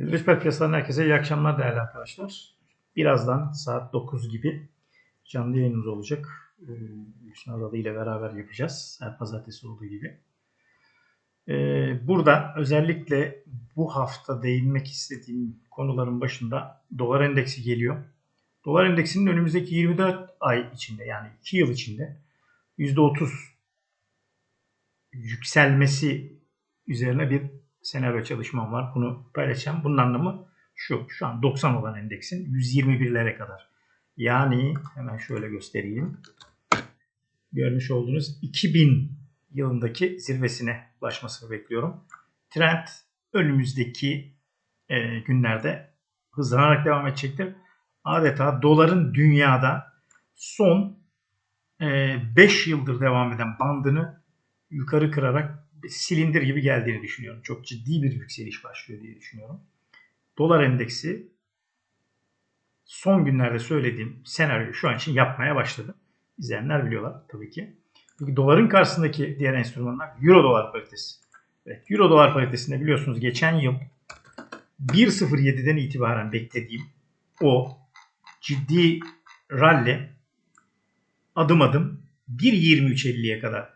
Rüşper piyasalarından herkese iyi akşamlar değerli arkadaşlar. Birazdan saat 9 gibi canlı yayınımız olacak. Ee, Hüsnü Adalı ile beraber yapacağız. Her pazartesi olduğu gibi. Ee, burada özellikle bu hafta değinmek istediğim konuların başında dolar endeksi geliyor. Dolar endeksinin önümüzdeki 24 ay içinde yani 2 yıl içinde %30 yükselmesi üzerine bir senaryo çalışmam var. Bunu paylaşacağım. Bunun anlamı şu. Şu an 90 olan endeksin 121'lere kadar. Yani hemen şöyle göstereyim. Görmüş olduğunuz 2000 yılındaki zirvesine ulaşmasını bekliyorum. Trend önümüzdeki e, günlerde hızlanarak devam edecektir. Adeta doların dünyada son 5 yıldır devam eden bandını yukarı kırarak silindir gibi geldiğini düşünüyorum. Çok ciddi bir yükseliş başlıyor diye düşünüyorum. Dolar endeksi son günlerde söylediğim senaryoyu şu an için yapmaya başladı. İzleyenler biliyorlar tabii ki. Peki doların karşısındaki diğer enstrümanlar Euro dolar paritesi. Evet, Euro dolar paritesinde biliyorsunuz geçen yıl 1.07'den itibaren beklediğim o ciddi rally adım adım 1.23.50'ye kadar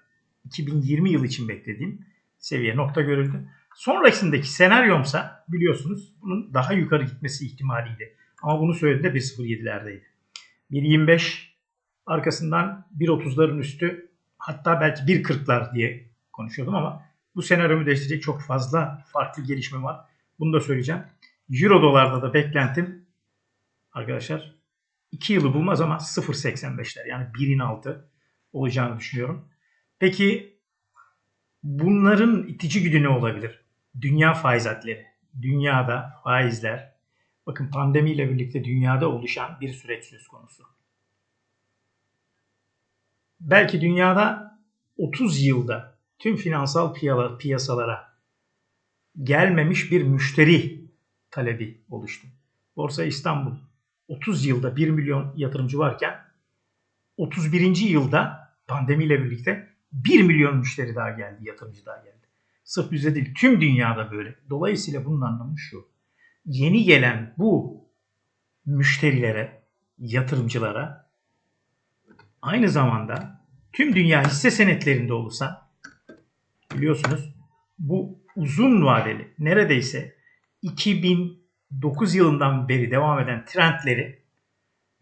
2020 yılı için beklediğim seviye nokta görüldü. Sonrasındaki senaryomsa biliyorsunuz bunun daha yukarı gitmesi ihtimaliydi. Ama bunu söylediğinde 1.07'lerdeydi. 1.25 arkasından 1.30'ların üstü hatta belki 1.40'lar diye konuşuyordum ama bu senaryomu değiştirecek çok fazla farklı gelişme var. Bunu da söyleyeceğim. Euro dolarda da beklentim arkadaşlar 2 yılı bulmaz ama 0.85'ler yani 1'in altı olacağını düşünüyorum. Peki bunların itici güdü ne olabilir? Dünya faizatleri. Dünyada faizler bakın pandemiyle birlikte dünyada oluşan bir süreç söz konusu. Belki dünyada 30 yılda tüm finansal piyasalara gelmemiş bir müşteri talebi oluştu. Borsa İstanbul 30 yılda 1 milyon yatırımcı varken 31. yılda pandemiyle birlikte 1 milyon müşteri daha geldi, yatırımcı daha geldi. Sırf bize değil, tüm dünyada böyle. Dolayısıyla bunun anlamı şu. Yeni gelen bu müşterilere, yatırımcılara aynı zamanda tüm dünya hisse senetlerinde olursa biliyorsunuz bu uzun vadeli neredeyse 2009 yılından beri devam eden trendleri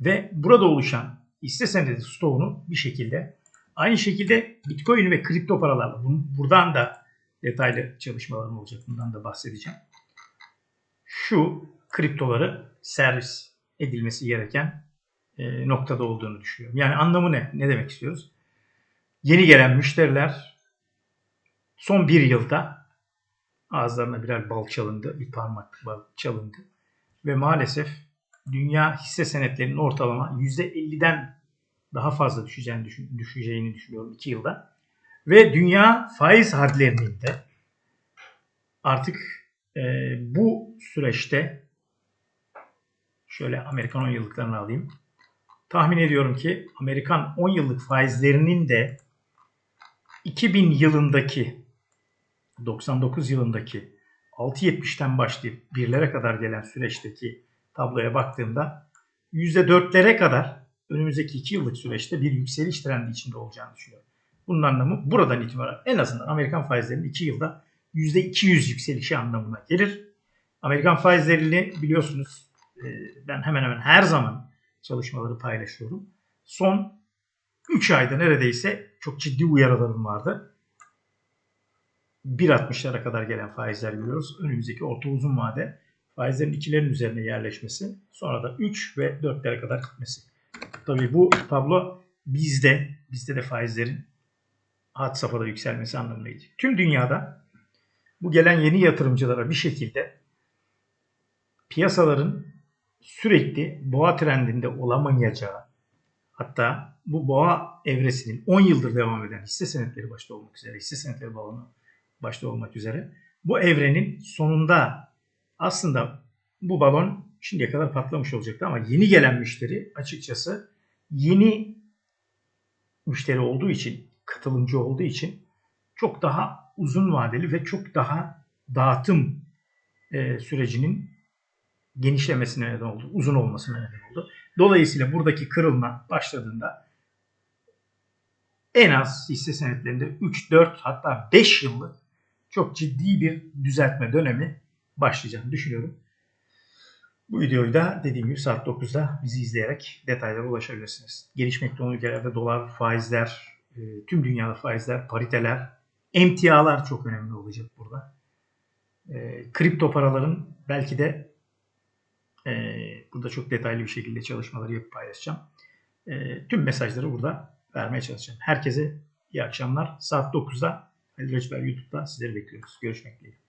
ve burada oluşan hisse senedi stoğunu bir şekilde Aynı şekilde Bitcoin ve kripto paralarla buradan da detaylı çalışmalarım olacak. Bundan da bahsedeceğim. Şu kriptoları servis edilmesi gereken e, noktada olduğunu düşünüyorum. Yani anlamı ne? Ne demek istiyoruz? Yeni gelen müşteriler son bir yılda ağızlarına birer bal çalındı, bir parmak bal çalındı. Ve maalesef dünya hisse senetlerinin ortalama %50'den daha fazla düşeceğini, düşeceğini düşünüyorum 2 yılda. Ve dünya faiz hadlerinin de artık e, bu süreçte şöyle Amerikan 10 yıllıklarını alayım. Tahmin ediyorum ki Amerikan 10 yıllık faizlerinin de 2000 yılındaki 99 yılındaki 6.70'ten başlayıp birlere kadar gelen süreçteki tabloya baktığımda %4'lere kadar önümüzdeki 2 yıllık süreçte bir yükseliş trendi içinde olacağını düşünüyorum. Bunun anlamı buradan itibaren en azından Amerikan faizlerinin 2 yılda %200 yükselişi anlamına gelir. Amerikan faizlerini biliyorsunuz e, ben hemen hemen her zaman çalışmaları paylaşıyorum. Son 3 ayda neredeyse çok ciddi uyarılarım vardı. 1.60'lara kadar gelen faizler görüyoruz. Önümüzdeki orta uzun vade faizlerin ikilerin üzerine yerleşmesi, sonra da 3 ve 4'lere kadar gitmesi. Tabii bu tablo bizde, bizde de faizlerin had safhada yükselmesi anlamına gelecek. Tüm dünyada bu gelen yeni yatırımcılara bir şekilde piyasaların sürekli boğa trendinde olamayacağı hatta bu boğa evresinin 10 yıldır devam eden hisse senetleri başta olmak üzere, hisse senetleri balonu başta olmak üzere bu evrenin sonunda aslında bu balon şimdiye kadar patlamış olacaktı ama yeni gelen müşteri açıkçası yeni müşteri olduğu için, katılımcı olduğu için çok daha uzun vadeli ve çok daha dağıtım e, sürecinin genişlemesine neden oldu. Uzun olmasına neden oldu. Dolayısıyla buradaki kırılma başladığında en az hisse senetlerinde 3, 4 hatta 5 yıllık çok ciddi bir düzeltme dönemi başlayacağını düşünüyorum. Bu videoyu da dediğim gibi saat 9'da bizi izleyerek detaylara ulaşabilirsiniz. Gelişmekte olan ülkelerde dolar, faizler, e, tüm dünyada faizler, pariteler, emtialar çok önemli olacak burada. E, kripto paraların belki de e, burada çok detaylı bir şekilde çalışmaları yapıp paylaşacağım. Tüm mesajları burada vermeye çalışacağım. Herkese iyi akşamlar. Saat 9'da Ali Reçber YouTube'da sizleri bekliyoruz. Görüşmek dileğiyle.